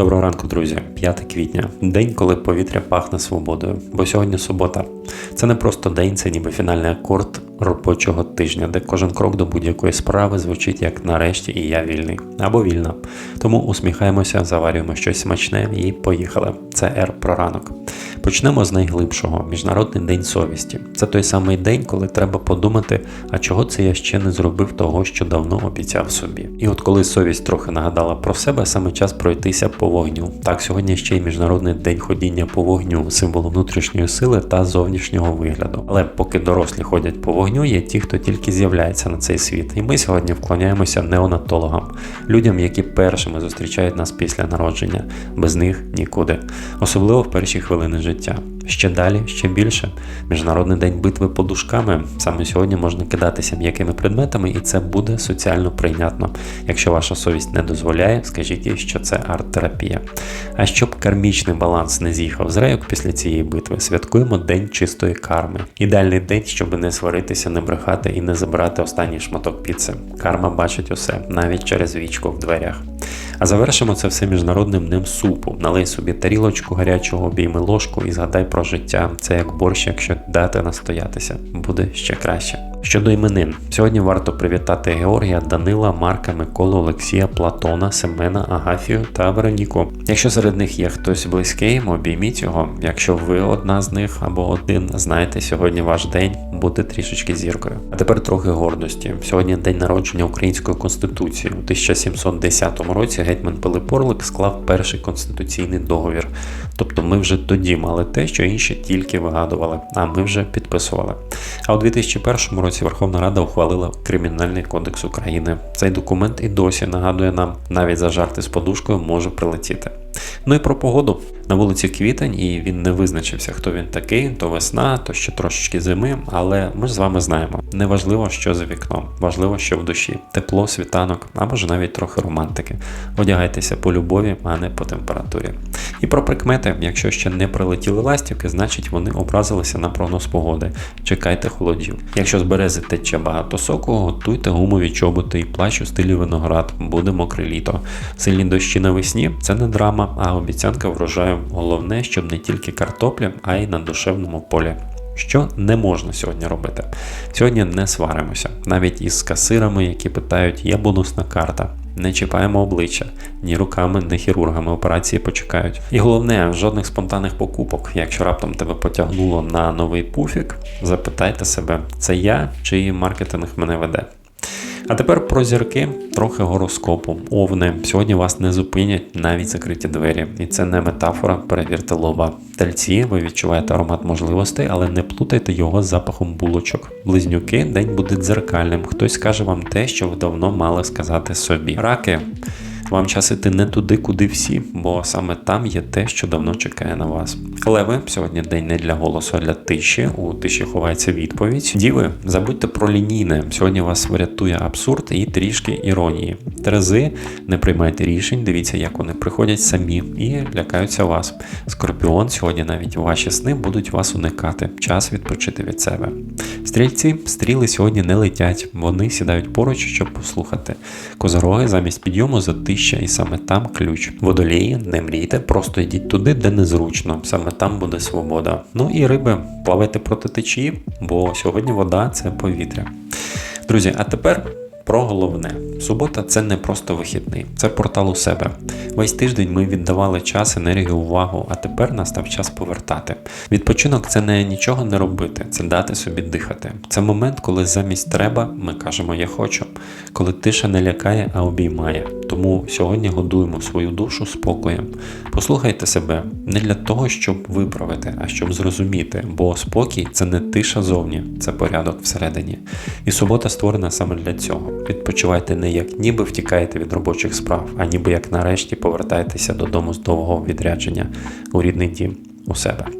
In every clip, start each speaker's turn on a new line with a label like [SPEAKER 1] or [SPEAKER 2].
[SPEAKER 1] Доброго ранку, друзі. 5 квітня, день, коли повітря пахне свободою. Бо сьогодні субота. Це не просто день, це ніби фінальний акорд робочого тижня, де кожен крок до будь-якої справи звучить як нарешті і я вільний або вільна. Тому усміхаємося, заварюємо щось смачне і поїхали. Це Р про ранок. Почнемо з найглибшого Міжнародний день совісті. Це той самий день, коли треба подумати, а чого це я ще не зробив того, що давно обіцяв собі. І от коли совість трохи нагадала про себе, саме час пройтися по вогню. Так, сьогодні ще й міжнародний день ходіння по вогню, символу внутрішньої сили та зовнішнього вигляду. Але поки дорослі ходять по вогню, є ті, хто тільки з'являється на цей світ. І ми сьогодні вклоняємося неонатологам, людям, які першими зустрічають нас після народження. Без них нікуди, особливо в перші хвилини життя. Ще далі, ще більше. Міжнародний день битви подушками. Саме сьогодні можна кидатися м'якими предметами, і це буде соціально прийнятно. Якщо ваша совість не дозволяє, скажіть їй, що це арт-терапія. А щоб кармічний баланс не з'їхав з рейок після цієї битви, святкуємо День чистої карми. Ідеальний день, щоб не сваритися, не брехати і не забрати останній шматок піци. Карма бачить усе, навіть через вічку в дверях. А завершимо це все міжнародним днем супу. Налий собі тарілочку гарячого, обійми ложку і згадай про життя. Це як борщ, якщо дати настоятися, буде ще краще. Щодо іменин, сьогодні варто привітати Георгія, Данила, Марка, Миколу, Олексія, Платона, Семена, Агафію та Вероніку. Якщо серед них є хтось близький, обійміть його. Якщо ви одна з них або один, знайте, сьогодні ваш день буде трішечки зіркою. А тепер трохи гордості. Сьогодні день народження Української конституції. У 1710 році гетьман Пилип Орлик склав перший конституційний договір. Тобто ми вже тоді мали те, що інші тільки вигадували, а ми вже підписували. А у 2001 році Верховна Рада ухвалила Кримінальний кодекс України. Цей документ і досі нагадує нам, навіть за жарти з подушкою може прилетіти. Ну і про погоду. На вулиці квітень, і він не визначився, хто він такий, то весна, то ще трошечки зими. Але ми ж з вами знаємо, не важливо, що за вікном, важливо, що в душі, тепло, світанок, а може навіть трохи романтики. Одягайтеся по любові, а не по температурі. І про прикмети, якщо ще не прилетіли ластівки, значить вони образилися на прогноз погоди. Чекайте холодів. Якщо з берези тече багато соку, готуйте гумові чоботи і плащ у стилі виноград, буде мокре літо. Сильні дощі навесні це не драма, а обіцянка врожаю. Головне, щоб не тільки картопля, а й на душевному полі. Що не можна сьогодні робити? Сьогодні не сваримося, навіть із касирами, які питають, є бонусна карта. Не чіпаємо обличчя, ні руками, ні хірургами операції почекають. І головне, жодних спонтанних покупок. Якщо раптом тебе потягнуло на новий пуфік, запитайте себе, це я чи маркетинг мене веде. А тепер про зірки, трохи гороскопу. Овни. Сьогодні вас не зупинять навіть закриті двері. І це не метафора, перевірте лоба. Тельці, ви відчуваєте аромат можливостей, але не плутайте його з запахом булочок. Близнюки, день буде дзеркальним. Хтось скаже вам те, що ви давно мали сказати собі. Раки. Вам час іти не туди, куди всі, бо саме там є те, що давно чекає на вас. Леви, сьогодні день не для голосу, а для тиші. У тиші ховається відповідь. Діви, забудьте про лінійне. Сьогодні вас врятує абсурд і трішки іронії. Терези, не приймайте рішень, дивіться, як вони приходять самі і лякаються вас. Скорпіон, сьогодні навіть ваші сни будуть вас уникати. Час відпочити від себе. Стрільці, стріли сьогодні не летять, вони сідають поруч, щоб послухати. Козороги замість підйому затища, і саме там ключ. Водолії, не мрійте, просто йдіть туди, де незручно. Саме там буде свобода. Ну і риби, плавайте проти течії, бо сьогодні вода це повітря. Друзі, а тепер. Про головне, субота це не просто вихідний, це портал у себе. Весь тиждень ми віддавали час, енергію, увагу, а тепер настав час повертати. Відпочинок це не нічого не робити, це дати собі дихати. Це момент, коли замість треба ми кажемо Я хочу, коли тиша не лякає, а обіймає. Тому сьогодні годуємо свою душу спокоєм. Послухайте себе не для того, щоб виправити, а щоб зрозуміти, бо спокій це не тиша зовні, це порядок всередині. І субота створена саме для цього. Відпочивайте не як ніби втікаєте від робочих справ, а ніби як нарешті повертаєтеся додому з довгого відрядження у рідний дім у себе.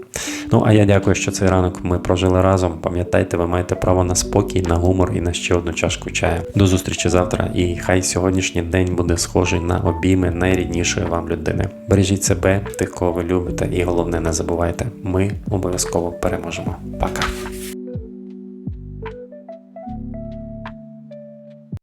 [SPEAKER 1] Ну а я дякую, що цей ранок ми прожили разом. Пам'ятайте, ви маєте право на спокій, на гумор і на ще одну чашку чаю. До зустрічі завтра. І хай сьогоднішній день буде схожий на обійми найріднішої вам людини. Бережіть себе, тих, кого ви любите, і головне, не забувайте, ми обов'язково переможемо. Пока.